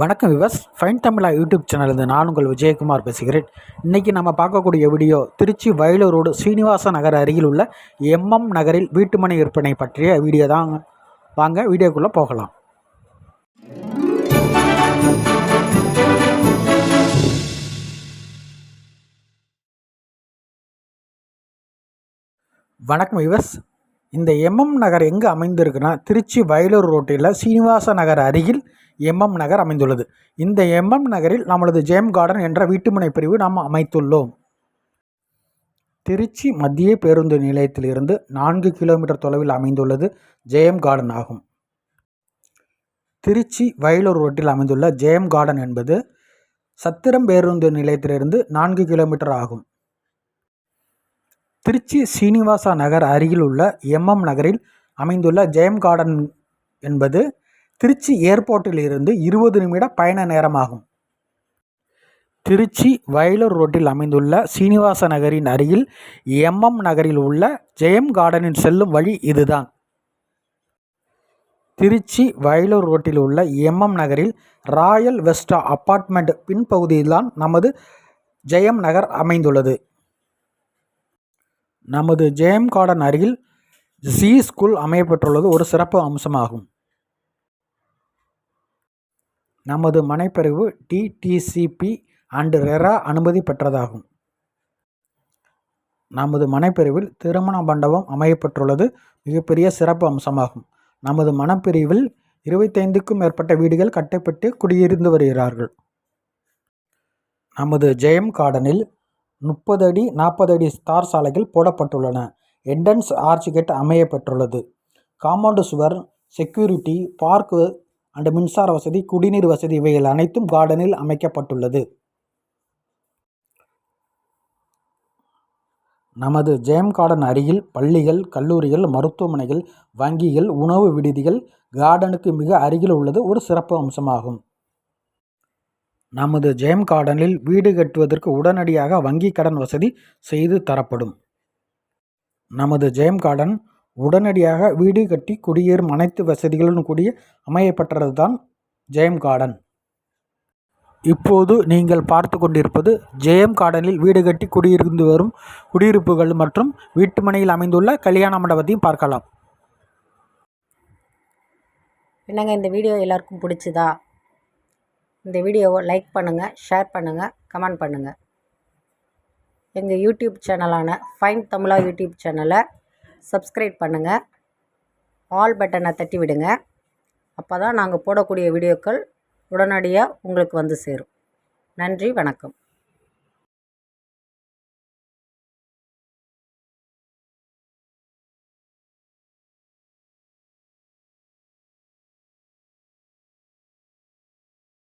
வணக்கம் விவஸ் ஃபைன் தமிழா யூடியூப் சேனலிருந்து நான் உங்கள் விஜயகுமார் பேசுகிறேன். இன்றைக்கி நம்ம பார்க்கக்கூடிய வீடியோ திருச்சி வயலூர் ரோடு சீனிவாச நகர் அருகில் உள்ள எம்எம் நகரில் வீட்டுமனை விற்பனை பற்றிய வீடியோ தான். வாங்க வீடியோக்குள்ளே போகலாம். வணக்கம் விவஸ் இந்த எம்எம் நகர் எங்கே அமைந்திருக்குன்னா திருச்சி வயலூர் ரோட்டில் சீனிவாச நகர் அருகில் எம்எம் நகர் அமைந்துள்ளது. இந்த எம்எம் நகரில் நம்மளது ஜெயம் கார்டன் என்ற வீட்டுமனை பிரிவு நாம் அமைத்துள்ளோம். திருச்சி மத்திய பேருந்து நிலையத்திலிருந்து நான்கு கிலோமீட்டர் தொலைவில் அமைந்துள்ளது ஜெயம் கார்டன் ஆகும். திருச்சி வயலூர் ரோட்டில் அமைந்துள்ள ஜெயம் கார்டன் என்பது சத்திரம் பேருந்து நிலையத்திலிருந்து நான்கு கிலோமீட்டர் ஆகும். திருச்சி சீனிவாசா நகர் அருகில் உள்ள எம்எம் நகரில் அமைந்துள்ள ஜெயம் கார்டன் என்பது திருச்சி ஏர்போர்ட்டில் இருந்து இருபது நிமிட பயண நேரமாகும். திருச்சி வயலூர் ரோட்டில் அமைந்துள்ள சீனிவாச நகரின் அருகில் எம்எம் நகரில் உள்ள ஜெயம் கார்டனில் செல்லும் வழி இதுதான். திருச்சி வயலூர் ரோட்டில் உள்ள எம்எம் நகரில் ராயல் வெஸ்டா அப்பார்ட்மெண்ட் பின்பகுதியில்தான் நமது ஜெயம் நகர் அமைந்துள்ளது. நமது ஜெயம் கார்டன் அருகில் ஜி ஸ்கூல் அமையப்பட்டுள்ளது ஒரு சிறப்பு அம்சமாகும். நமது மனைப்பிரிவு டிடிசிபி அண்டு ரெரா அனுமதி பெற்றதாகும். நமது மனைப்பிரிவில் திருமண மண்டபம் அமையப்பட்டுள்ளது மிகப்பெரிய சிறப்பு அம்சமாகும். நமது மனப்பிரிவில் இருபத்தைந்துக்கும் மேற்பட்ட வீடுகள் கட்டப்பட்டு குடியிருந்து வருகிறார்கள். நமது ஜெயம் கார்டனில் முப்பது அடி நாற்பது அடி ஸ்டார் சாலைகள் போடப்பட்டுள்ளன. என்ட்ரன்ஸ் ஆர்ச் கேட் அமையப்பட்டுள்ளது காம்பவுண்டு சுவர் செக்யூரிட்டி பார்க் அண்டு மின்சார வசதி குடிநீர் வசதி இவைகள் அனைத்தும் கார்டனில் அமைக்கப்பட்டுள்ளது. நமது ஜெயம் கார்டன் அருகில் பள்ளிகள் கல்லூரிகள் மருத்துவமனைகள் வங்கிகள் உணவு விடுதிகள் கார்டனுக்கு மிக அருகில் உள்ளது. ஒரு சிறப்பு அம்சமாகும். நமது ஜெயம் கார்டனில் வீடு கட்டுவதற்கு உடனடியாக வங்கி கடன் வசதி செய்து தரப்படும். நமது ஜெயம் கார்டன் உடனடியாக வீடு கட்டி குடியேறும் அனைத்து வசதிகளுடன் கூடிய அமையப்பட்டது தான் ஜெயம் கார்டன். இப்போது நீங்கள் பார்த்து கொண்டிருப்பது ஜெயம் கார்டனில் வீடு கட்டி குடியிருந்து வரும் குடியிருப்புகள் மற்றும் வீட்டுமனையில் அமைந்துள்ள கல்யாண மண்டபத்தையும் பார்க்கலாம். என்னங்க இந்த வீடியோ எல்லாருக்கும் பிடிச்சதா? இந்த வீடியோவை லைக் பண்ணுங்கள் ஷேர் பண்ணுங்கள் கமெண்ட் பண்ணுங்கள் எங்கள் யூடியூப் சேனலான ஃபைன் தமிழா யூடியூப் சேனலை சப்ஸ்கிரைப் பண்ணுங்கள் ஆல் பட்டனை தட்டி விடுங்க. அப்போ தான் நாங்கள் போடக்கூடிய வீடியோக்கள் உடனடியாக உங்களுக்கு வந்து சேரும். நன்றி வணக்கம்.